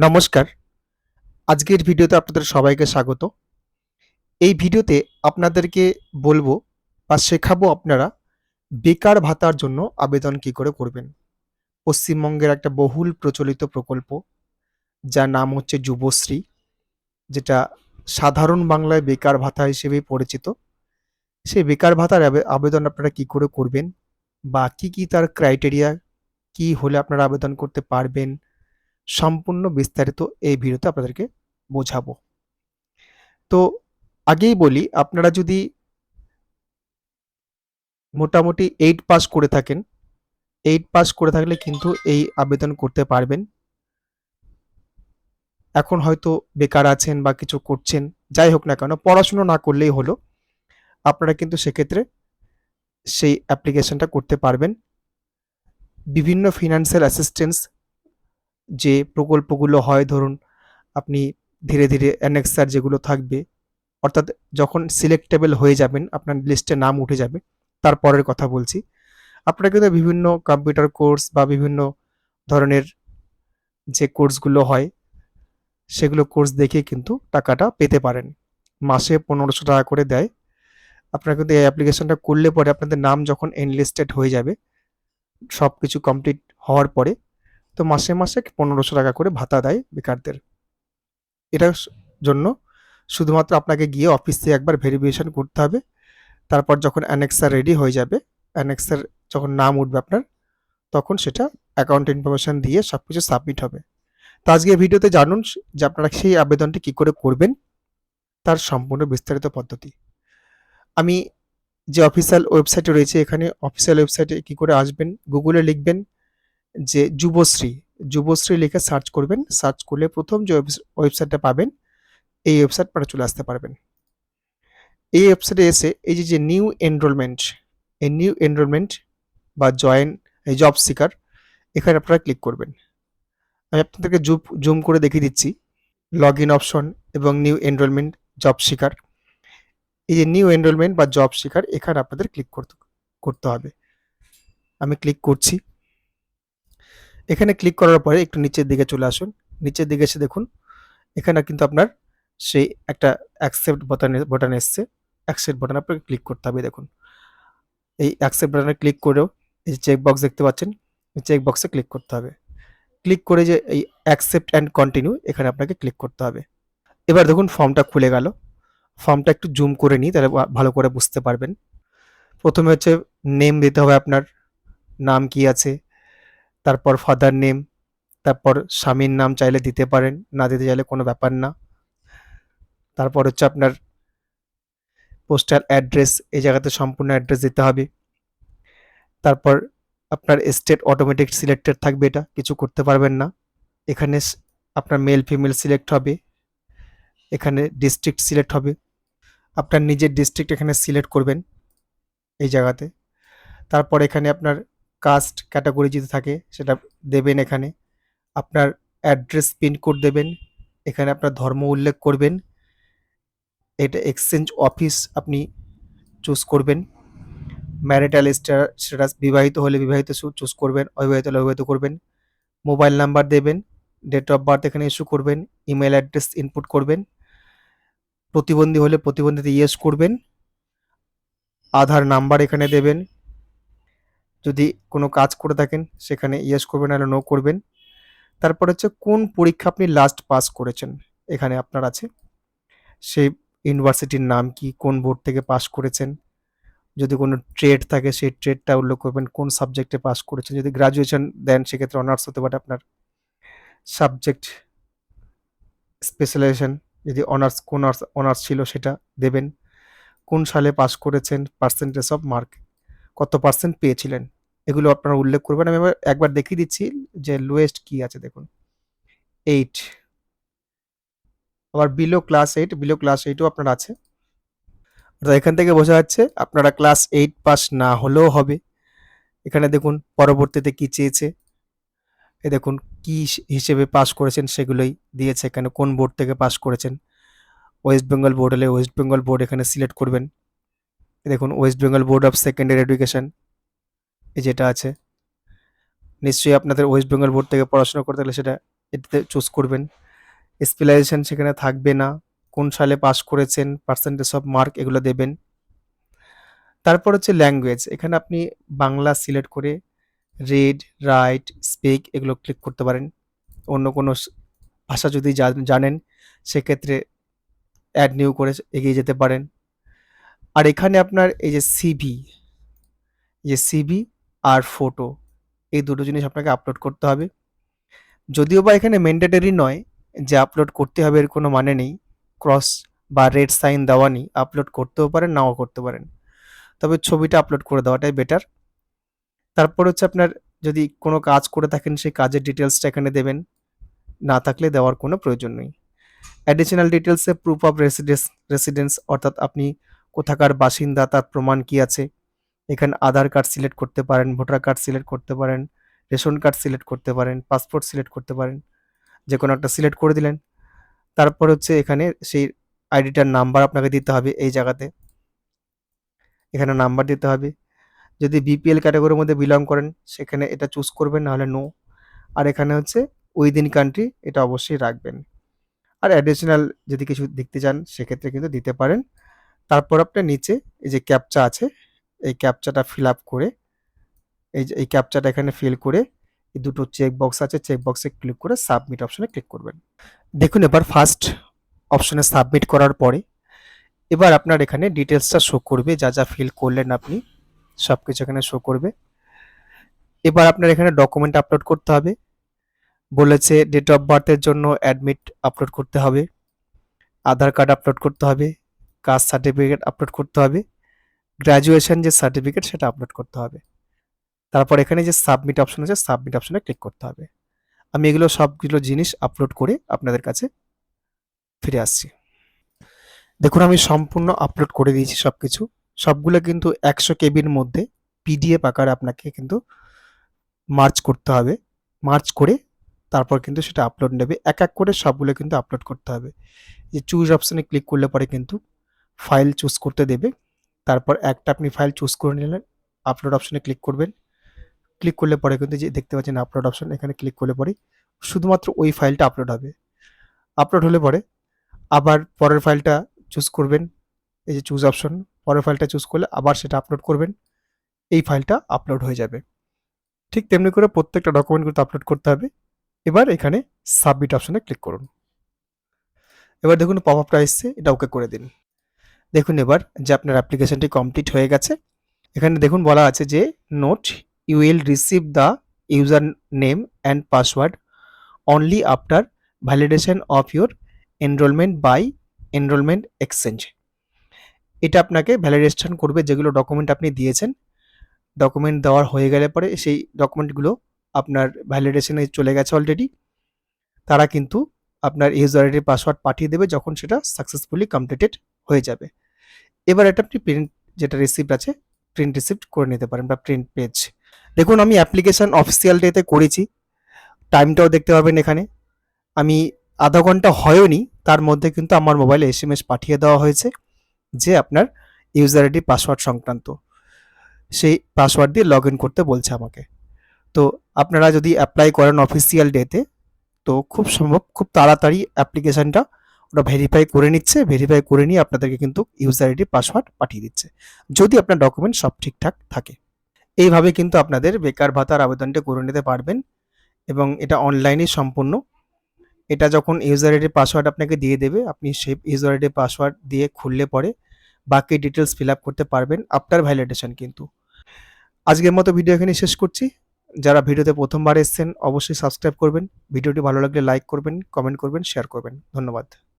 নমস্কার। আজকের ভিডিওতে আপনাদের সবাইকে স্বাগত। এই ভিডিওতে আপনাদেরকে বলব বা শেখাবো আপনারা বেকার ভাতার জন্য আবেদন কি করে করবেন। পশ্চিমবঙ্গের একটা বহুল প্রচলিত প্রকল্প, যার নাম হচ্ছে যুবশ্রী, যেটা সাধারণ বাংলায় বেকার ভাতা হিসেবেই পরিচিত। সেই বেকার ভাতার আবে- আবেদন আপনারা কি করে করবেন বা কি কি তার ক্রাইটেরিয়া কি হলে আপনারা আবেদন করতে পারবেন সম্পূর্ণ বিস্তারিত এই ভিডিওতে আপনাদেরকে বোঝাবো। তো আগেই বলি, আপনারা যদি মোটামুটি এইট পাস করে থাকেন এইট পাস করে থাকলে কিন্তু এই আবেদন করতে পারবেন। এখন হয়তো বেকার আছেন বা কিছু করছেন, যাই হোক না কেন, পড়াশুনো না করলেই হলো, আপনারা কিন্তু সেক্ষেত্রে সেই অ্যাপ্লিকেশনটা করতে পারবেন। বিভিন্ন ফিনান্সিয়াল অ্যাসিস্ট্যান্স যে প্রকল্পগুলো হয়, ধরুন আপনি ধীরে ধীরে অ্যানেক্সার যেগুলো থাকবে, অর্থাৎ যখন সিলেক্টেবল হয়ে যাবেন, আপনার লিস্টে নাম উঠে যাবে তারপরের কথা বলছি। আপনারা কিন্তু বিভিন্ন কম্পিউটার কোর্স বা বিভিন্ন ধরনের যে কোর্সগুলো হয়, সেগুলো কোর্স দেখে কিন্তু টাকাটা পেতে পারেন। মাসে পনেরোশো টাকা করে দেয়। আপনারা কিন্তু এই অ্যাপ্লিকেশনটা করলে পরে আপনাদের নাম যখন এনলিস্টেড হয়ে যাবে সব কিছু কমপ্লিট হওয়ার পরে তো মাসে মাসে পনেরোশো টাকা করে ভাতা দেয় বেকারদের। এটার জন্য শুধুমাত্র আপনাকে গিয়ে অফিসে একবার ভেরিফিকেশন করতে হবে। তারপর যখন অ্যানেক্সার রেডি হয়ে যাবে, অ্যানেক্সার যখন নাম উঠবে আপনার, তখন সেটা অ্যাকাউন্ট ইনফরমেশন দিয়ে সব কিছু সাবমিট হবে। তো আজকে ভিডিওতে জানুন যে আপনারা সেই আবেদনটি কি করে করবেন, তার সম্পূর্ণ বিস্তারিত পদ্ধতি। আমি যে অফিসিয়াল ওয়েবসাইটে রয়েছে, এখানে অফিসিয়াল ওয়েবসাইটে কি করে আসবেন, গুগলে লিখবেন যে যুবশ্রী যুবশ্রী লিখে সার্চ করবেন। সার্চ করলে প্রথম যে ওয়েবসাইটটা পাবেন, এই ওয়েবসাইট আপনারা চলে আসতে পারবেন। এই ওয়েবসাইটে এসে এই যে যে নিউ এনরোলমেন্ট এই নিউ এনরোলমেন্ট বা জয়েন এই জব সিকার এখানে আপনারা ক্লিক করবেন। আমি আপনাদেরকে জুম জুম করে দেখিয়ে দিচ্ছি। লগ ইন অপশন এবং নিউ এনরোলমেন্ট জব শিকার এই যে নিউ এনরোলমেন্ট বা জব শিকার এখানে আপনাদের ক্লিক করতে করতে হবে। আমি ক্লিক করছি। এখানে ক্লিক করার পরে একটু নিচের দিকে চলে আসুন। নিচের দিকে এসে দেখুন, এখানে কিন্তু আপনার সেই একটা অ্যাকসেপ্ট বাটন বাটন এসছে। অ্যাকসেপ্ট বাটন আপনাকে ক্লিক করতে হবে, দেখুন। এই অ্যাকসেপ্ট বাটনে ক্লিক করেও এই চেক বক্স দেখতে পাচ্ছেন চেক বক্সে ক্লিক করতে হবে। ক্লিক করে যে এই অ্যাকসেপ্ট অ্যান্ড কন্টিনিউ এখানে আপনাকে ক্লিক করতে হবে। এবার দেখুন ফর্মটা খুলে গেল। ফর্মটা একটু জুম করে নিই, তাহলে ভালো করে বুঝতে পারবেন। প্রথমে হচ্ছে নেম দিতে হবে আপনার, নাম কি আছে তারপর ফাদার নেম তারপর স্বামীর নাম চাইলে দিতে পারেন, না দিতে চাইলে কোনো ব্যাপার না। তারপর হচ্ছে আপনার পোস্টাল অ্যাড্রেস এই জায়গাতে সম্পূর্ণ অ্যাড্রেস দিতে হবে। তারপর আপনার স্টেট অটোমেটিক সিলেক্টেড থাকবে এটা, কিছু করতে পারবেন না। এখানে আপনার মেল ফিমেল সিলেক্ট হবে। এখানে ডিস্ট্রিক্ট সিলেক্ট হবে। আপনার নিজের ডিস্ট্রিক্ট এখানে সিলেক্ট করবেন, এই জায়গাতে। তারপর এখানে আপনার কাস্ট ক্যাটাগরি যদি থাকে, সেটা দেবেন এখানে। আপনার অ্যাড্রেস পিনকোড দেবেন, এখানে আপনার ধর্ম উল্লেখ করবেন, এটা এক্সচেঞ্জ অফিস আপনি চুজ করবেন ম্যারিটাল স্ট্যাটাস বিবাহিত হলে বিবাহিত চুজ করবেন, অবিবাহিত হলে অবিবাহিত করবেন মোবাইল নাম্বার দেবেন ডেট অফ বার্থ এখানে ইস্যু করবেন ইমেল অ্যাড্রেস ইনপুট করবেন, প্রতিবন্ধী হলে প্রতিবন্ধীতে ইয়েস করবেন, আধার নাম্বার এখানে দেবেন যদি কোনো কাজ করে থাকেন, সেখানে ইয়েস করবেন আর নো করবেন। তারপর হচ্ছে কোন পরীক্ষা আপনি লাস্ট পাস করেছেন? এখানে আপনার আছে। সেই ইউনিভার্সিটির নাম কি, কোন বোর্ড থেকে পাস করেছেন? যদি কোনো ট্রেড থাকে, সেই ট্রেডটা উল্লেখ করবেন, কোন সাবজেক্টে পাস করেছেন? যদি গ্রাজুয়েশন দেন, সেক্ষেত্রে অনার্স হতে পারে আপনার সাবজেক্ট স্পেশালাইজেশন যদি অনার্স কোন অনার্স ছিল সেটা দেবেন। কোন সালে পাস করেছেন? পার্সেন্টেজ অফ মার্ক কত পার্সেন্ট পেয়েছিলেন? এগুলো আপনারা উল্লেখ করবেন। আমি একবার দেখিয়ে দিচ্ছি যে লোয়েস্ট কি আছে, দেখুন। এইট আবার below class eight below class এইটও আপনার আছে। অর্থাৎ এখান থেকে বোঝা যাচ্ছে আপনারা ক্লাস এইট পাস না হলেও হবে। এখানে দেখুন, পরবর্তীতে কি চেয়েছে? এ দেখুন, কি হিসেবে পাস করেছেন সেগুলোই দিয়েছে। এখানে কোন বোর্ড থেকে পাস করেছেন? ওয়েস্ট বেঙ্গল বোর্ড হলে ওয়েস্ট বেঙ্গল বোর্ড এখানে সিলেক্ট করবেন। দেখুন West Bengal Board of Secondary Education এই যেটা আছে। নিশ্চয়ই আপনাদের ওয়েস্ট বেঙ্গল বোর্ড থেকে পড়াশোনা করতে গেলে সেটা এটাতে চুজ করবেন। স্পেশালাইজেশন সেখানে থাকবে না। কোন সালে পাস করেছেন পার্সেন্টেজ অফ মার্ক এগুলো দেবেন। তারপর হচ্ছে ল্যাঙ্গুয়েজ এখানে আপনি বাংলা সিলেক্ট করে রিড রাইট স্পিক এগুলো ক্লিক করতে পারেন। অন্য কোনো ভাষা যদি জানেন, সেক্ষেত্রে অ্যাড নিউ করে এগিয়ে যেতে পারেন। আর এখানে আপনার এই যে সিভি যে সিভি আর ফটো এই দুটো জিনিস আপনাকে আপলোড করতে হবে। যদিও বা এখানে ম্যান্ডেটরি নয় যে আপলোড করতে হবে এর কোনো মানে নেই। ক্রস বা রেড সাইন দেওয়া নেই আপলোড করতেও পারেন, নাও করতে পারেন। তবে ছবিটা আপলোড করে দেওয়াটাই বেটার তারপর হচ্ছে আপনার যদি কোনো কাজ করে থাকেন, সেই কাজের ডিটেলসটা এখানে দেবেন। না থাকলে দেওয়ার কোনো প্রয়োজন নেই। অ্যাডিশনাল ডিটেলসে প্রুফ অফ রেসিডেন্স রেসিডেন্স অর্থাৎ আপনি কোথাকার বাসিন্দা, তার প্রমাণ কি আছে? এখানে আধার কার্ড সিলেক্ট করতে পারেন, ভোটার কার্ড সিলেক্ট করতে পারেন, রেশন কার্ড সিলেক্ট করতে পারেন, পাসপোর্ট সিলেক্ট করতে পারেন, যে কোনো একটা সিলেক্ট করে দিলেন। তারপর হচ্ছে এখানে সেই আইডিটার নাম্বার আপনাকে দিতে হবে এই জায়গাতে। এখানে নাম্বার দিতে হবে। যদি বিপিএল ক্যাটাগরির মধ্যে বিলং করেন, সেখানে এটা চুজ করবেন, নাহলে নো আর এখানে হচ্ছে উইদিন কান্ট্রি এটা অবশ্যই রাখবেন। আর অ্যাডিশনাল যদি কিছু দেখতে চান, সেক্ষেত্রে কিন্তু দিতে পারেন। তারপর আপনার নিচে এই যে ক্যাপচা আছে এই ক্যাপচাটা ফিল আপ করে, এই যে, এই ক্যাপচাটা এখানে ফিল করে, এই দুটো চেক বক্স আছে চেক বক্সে ক্লিক করে সাবমিট অপশনে ক্লিক করবেন। দেখুন এবার ফার্স্ট অপশনে সাবমিট করার পরে, এবার আপনার এখানে ডিটেলসটা শো করবে, যা যা ফিল করলেন আপনি সব কিছু এখানে শো করবে। এবার আপনার এখানে ডকুমেন্ট আপলোড করতে হবে, বলেছে ডেট অফ বার্থের জন্য অ্যাডমিট আপলোড করতে হবে, আধার কার্ড আপলোড করতে হবে কাস্ট সার্টিফিকেট আপলোড করতে হবে গ্র্যাজুয়েশন যে সার্টিফিকেট সেটা আপলোড করতে হবে। তারপর এখানে যে সাবমিট অপশন আছে সাবমিট অপশনে ক্লিক করতে হবে। আমি এগুলো সবগুলো জিনিস আপলোড করে আপনাদের কাছে ফিরে আসছি। দেখুন, আমি সম্পূর্ণ আপলোড করে দিয়েছি সব কিছু সবগুলো কিন্তু একশো কেবির মধ্যে পিডিএফ আকারে আপনাকে কিন্তু মার্চ করতে হবে। মার্চ করে তারপর কিন্তু সেটা আপলোড নেবে। এক এক করে সবগুলো কিন্তু আপলোড করতে হবে। যে চুজ অপশানে ক্লিক করলে পরে কিন্তু ফাইল চুজ করতে দেবে। তারপর একটা আপনি ফাইল চুজ করে নিলেন আপলোড অপশানে ক্লিক করবেন। ক্লিক করলে পরে কিন্তু যে দেখতে পাচ্ছেন আপলোড অপশন এখানে ক্লিক করলে পরে শুধুমাত্র ওই ফাইলটা আপলোড হবে। আপলোড হলে পরে আবার পরের ফাইলটা চুজ করবেন, এই যে চুজ অপশন পরের ফাইলটা চুজ করলে আবার সেটা আপলোড করবেন, এই ফাইলটা আপলোড হয়ে যাবে। ঠিক তেমনি করে প্রত্যেকটা ডকুমেন্ট কিন্তু আপলোড করতে হবে। এবার এখানে সাবমিট অপশনে ক্লিক করুন। এবার দেখুন পপ আপটা এসছে, এটা ওকে করে দিন। দেখুন এবার যে আপনার অ্যাপ্লিকেশনটি কমপ্লিট হয়ে গেছে, এখানে দেখুন বলা আছে যে note you will receive the user name and password only after validation of your enrollment by enrollment exchange এটা আপনাকে ভ্যালিডেশন করবে যেগুলো ডকুমেন্ট আপনি দিয়েছেন। ডকুমেন্ট দেওয়ার হয়ে গেলে পরে সেই ডকুমেন্টগুলো আপনার ভ্যালিডেশনে চলে গেছে অলরেডি তারা কিন্তু আপনার ইউজার আইডি পাসওয়ার্ড পাঠিয়ে দেবে যখন সেটা সাকসেসফুলি কমপ্লিটেড হয়ে যাবে। এবার এটা আপনি প্রিন্ট যেটা রিসিপ্ট আছে প্রিন্ট রিসিপ্ট করে নিতে পারেন বা প্রিন্ট পেজ দেখুন, আমি অ্যাপ্লিকেশন অফিসিয়াল ডেতে করেছি। টাইমটাও দেখতে পাবেন এখানে। আমি আধা ঘণ্টা হয়নি, তার মধ্যে কিন্তু আমার মোবাইলে এস এম এস পাঠিয়ে দেওয়া হয়েছে যে আপনার ইউজার আইডি পাসওয়ার্ড সংক্রান্ত। সেই পাসওয়ার্ড দিয়ে লগ ইন করতে বলছে আমাকে। তো আপনারা যদি অ্যাপ্লাই করেন অফিসিয়াল ডেতে তো খুব সম্ভব, খুব তাড়াতাড়ি অ্যাপ্লিকেশনটা ওটা ভেরিফাই করে নিচ্ছে ভেরিফাই করে নিয়ে আপনাদেরকে কিন্তু ইউজার আইডি পাসওয়ার্ড পাঠিয়ে দিচ্ছে। যদি আপনার ডকুমেন্ট সব ঠিকঠাক থাকে। এইভাবে কিন্তু আপনাদের বেকার ভাতার আবেদনটা করে নিতে পারবেন এবং এটা অনলাইনে সম্পূর্ণ। এটা যখন ইউজার আইডি পাসওয়ার্ড আপনাকে দিয়ে দেবে, আপনি সেই ইউজার আইডি পাসওয়ার্ড দিয়ে খুললে পরে বাকি ডিটেলস ফিল আপ করতে পারবেন আফটার ভ্যালিডেশন কিন্তু। আজকের মতো ভিডিও এখানে শেষ করছি। যারা ভিডিওতে প্রথমবার এসেছেন, অবশ্যই সাবস্ক্রাইব করবেন। ভিডিওটি ভালো লাগলে লাইক করবেন কমেন্ট করবেন শেয়ার করবেন। ধন্যবাদ।